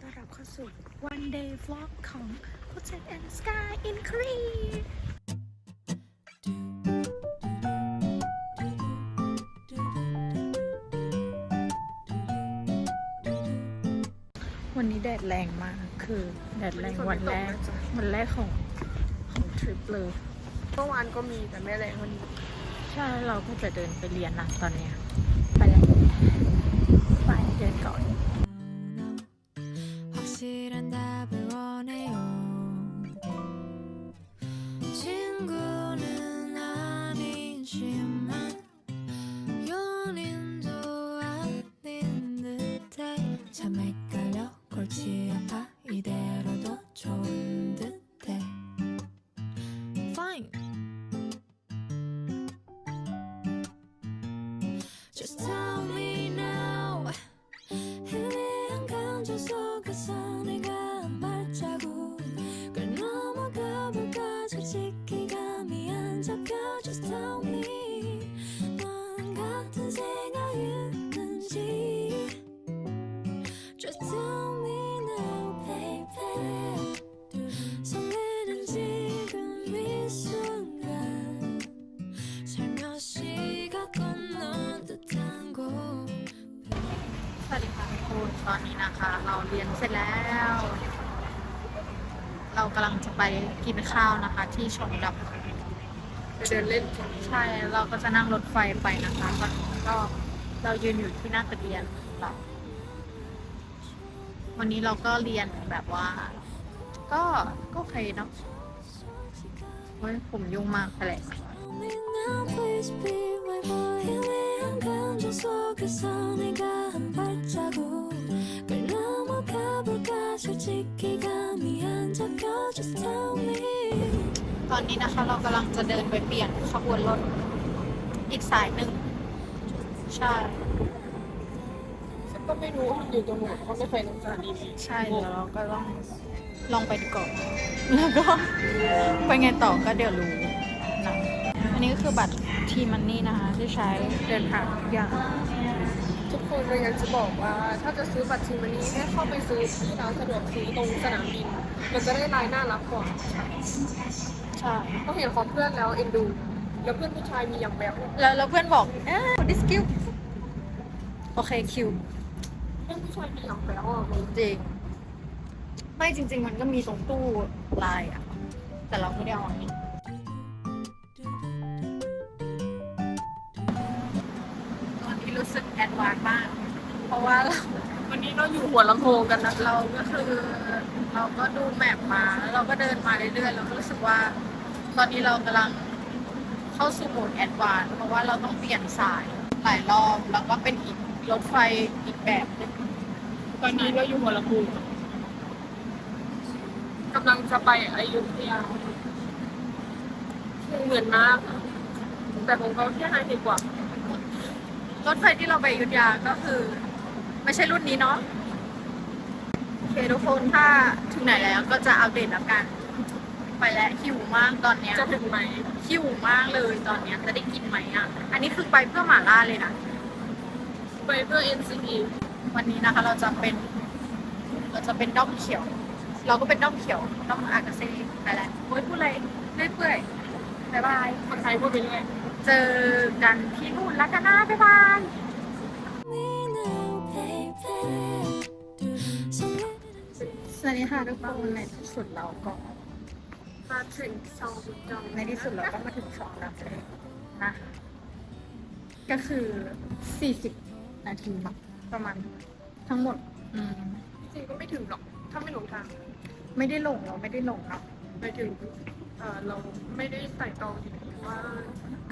ต้อนรับเข้าสู่ One Day Vlog ของ Hotel and Sky in Korea วันนี้แดดแรงมาก คือแดดแรงวันแรก วันแรกของของทริปเลยเมื่อวานก็มีแต่ไม่แรงวันนี้ ใช่ เราก็จะเดินไปเรียนนะตอนเนี้ย ไปแล้วไปเดินก่อน 속 ตอนนี้นะคะ เราเรียนเสร็จแล้ว เรากำลังจะไปกินข้าวนะคะ ที่ชมดับไปเดินเล่นกันใช่เราก็จะนั่งรถไฟไปนะคะตอนนี้ก็เรายืนอยู่ที่หน้าตึกเรียนเราวันนี้เราก็เรียนแบบว่า ก็ก็โอเคเนาะเฮ้ยผมยุ่งมากไปเลย 감정 속에서 내가 한 발자국 걸 넘어가 볼까 솔직히 감이 안 잡혀 Just tell me ตอนนี้นะคะเรากำลังจะเดินไปเปลี่ยนขบวนรถอีกสายหนึ่ง ใช่ ฉันก็ไม่รู้ว่ามันอยู่ตรงไหนเพราะไม่เคยนั่งสถานีนี้ ใช่เดี๋ยวเราก็ต้องลองไปดูก่อน แล้วก็ไปไงต่อก็เดี๋ยวรู้นะอันนี้ก็คือบัตร ทีมันนี่นะคะที่ใช้เดินทางทุกอย่าง ทุกคนเลยอยากจะบอกว่า ถ้าจะซื้อบัตรทีมันนี้ให้เข้าไปซื้อที่ร้านสะดวกซื้อตรงสนามบิน มันจะได้รายน่ารักกว่าใช่ก็เห็นของเพื่อนแล้วเอ็นดู แล้วเพื่อนผู้ชายมีอย่างแบบแล้วแล้วเพื่อนบอกเอ้ดิสคิวโอเคคิวเพื่อนผู้ชายมีอย่างแบบอะมึงจริงไม่จริง ๆ มันก็มีตรงตู้ลายอะ แต่เราไม่ได้เอาอันนี้ รู้สึกแอดวานซ์มาก เพราะว่าเราวันนี้เราอยู่หัวลำโพงกันนะเราก็คือเราก็ดูแมปมาแล้วเราก็เดินมาเรื่อยๆเราก็รู้สึกว่า ตอนนี้เรากำลังเข้าสู่โหมดแอดวานซ์เพราะว่าเราต้องเปลี่ยนสายหลายรอบแล้วก็เป็นอีกรถไฟอีกแบบหนึงตอนนี้เราอยู่หัวลำโพงกำลังจะไปอยุธยาเหมือนมาก แต่ของเขาแค่ไฮเทคกว่า รถไฟที่เราไปอยุธยาก็คือ ไม่ใช่รุ่นนี้เนาะโอเคทุกคนถ้าถึงไหนแล้วก็จะอัปเดตแล้วกัน ไปแล้วหิวมากตอนเนี้ยจะถึงไหมหิวมากเลยตอนเนี้ยจะได้กินไหมอะ อันนี้คือไปเพื่อหม่าล่าเลยนะไปเพื่อ NCT วันนี้นะคะเราจะเป็น เราจะเป็นด้อมเขียว เราก็เป็นด้อมเขียวด้อมอากาเซ่ไปแล้วโอ้ยพูดอะไรเรื่อยเปื่อยบายบายคนไทยพูดไปเรื่อย เจอกันที่นู่นแล้วกันนะไปายาย สวัสดีค่ะทุกคนในที่สุดเราก็มาถึงซองจองในที่สุดเราก็มาถึงสองแล้วนะ ก็คือสี่สิบนาทีมั้ประมาณทั้งหมด อืมจริงก็ไม่ถึงหรอก ถ้าไม่หลงทาง ไม่ได้หลงเราไม่ได้หลงครับไปถึงเออเราไม่ได้ใส่ตองอยู่ใน ว่า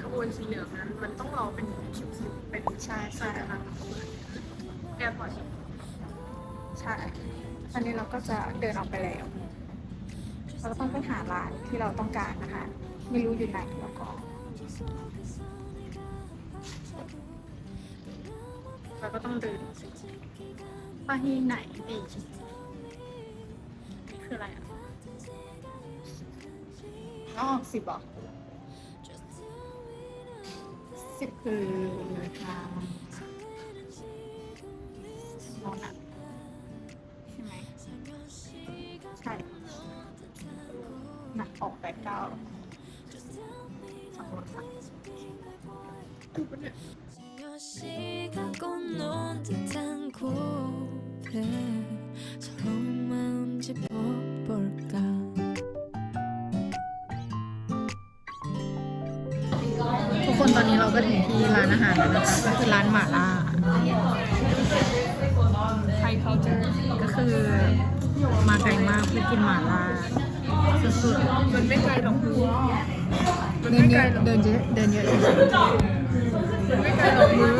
ขบวนสีเหลืองนั้นมันต้องรอเป็นคิวสิเป็นใช่ใช่ใช่นะคะแอร์พอร์ตใช่อันนี้เราก็จะเดินออกไปแล้ว เราก็ต้องไปหาร้านที่เราต้องการนะคะ ไม่รู้อยู่ไหนแล้วก็เราก็ต้องเดินไปไหนดีคืออะไรอะอ๋อสิบเหรอ สิบคือทางโน่นอะใช่ไหม ช่หนักออกแปดเก้าสองรถค่ะ 살며시 갖고 논 듯한 고백 서로 คนตอนนี้เราก็ถึงที่ร้านอาหารแล้วนะคะก็คือร้านหม่าล่าไทย culture ก็คือมาไกลมากเพื่อกินหม่าล่าสุดมันไม่ไกลหรอกมึงๆมันเดิไม่นเยไกลอะหรอกเดินเยอะเดินเยอะเฉยมันไม่ไกลหรอกมึง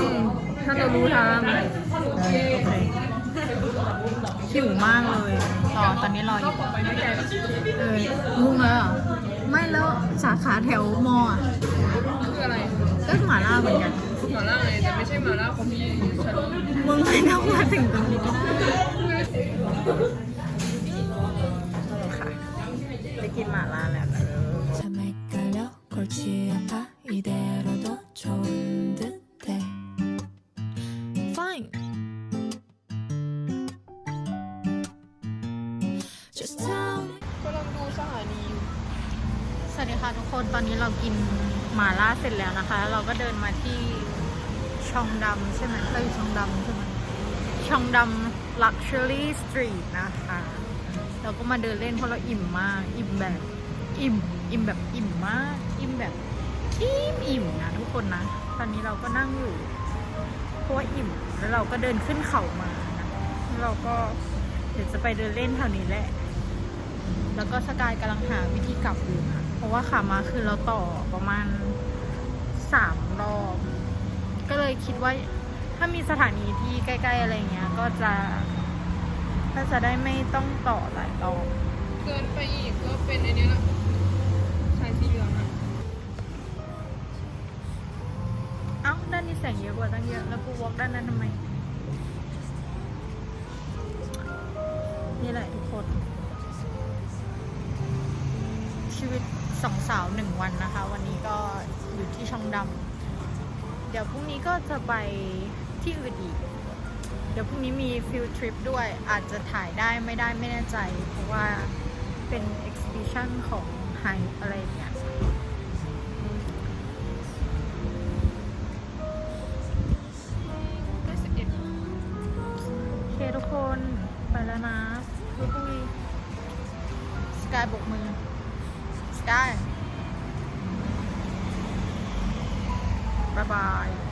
ถ้าเรารู้ทางๆเออโอเคหิวมากเลยรอตอนนี้รออยู่ไปไม่ไกลหรอกเออลุงเลยเหรอไม่แล้วสาขาแถวมออะคืออะไร็หมาล่าเหมือนกันหมาล่าไงแต่ไม่ใช่หมาล่าคนที่มึงไม่ต้องมาถึงตรงนี้ก็ได้ค่ะไปกินหมาล่าแล้วกำลังดูสถานีสวัสดีค่ะทุกคนตอนนี้เรากิน หมาล่าเสร็จแล้วนะคะ เราก็เดินมาที่ช่องดำใช่ไหมเราอยู่ช่องดำใช่ไหมช่องดำ Luxury Street นะคะ เราก็มาเดินเล่นเพราะเราอิ่มมาก อิ่มแบบ อิ่ม อิ่มแบบอิ่มมาก อิ่มแบบอิ่มอิ่มนะทุกคนนะ ตอนนี้เราก็นั่งอยู่เพราะว่าอิ่ม แล้วเราก็เดินขึ้นเขามานะแล้วเราก็เดี๋ยวจะไปเดินเล่นแถวนี้แหละ แล้วก็สกายกำลังหาวิธีกลับอยู่นะ เพราะว่าขามาคือเราต่อประมาณสามรอบ ก็เลยคิดว่าถ้ามีสถานีที่ใกล้ ๆ อะไรเงี้ย ก็จะก็จะได้ไม่ต้องต่อหลายรอบเกินไปอีกก็เป็นอ้นี้ละสายสีเหลืองอะเอ้าด้านนี้แสงเยอะกว่าตั้งเยอะ แล้วกูวอล์กด้านนั้นทำไม นี่แหละทุกคน ชีวิต สองสาวหนึ่งวันนะคะ วันนี้ก็อยู่ที่ช่องดำเดี๋ยวพรุ่งนี้ก็จะไปที่อื่นอีก เดี๋ยวพรุ่งนี้มีฟิลทริปด้วย อาจจะถ่ายได้ไม่ได้ไม่แน่ใจ เพราะว่าเป็นเอ็กซิบิชันของไฮอะไรเนี่ย 拜拜?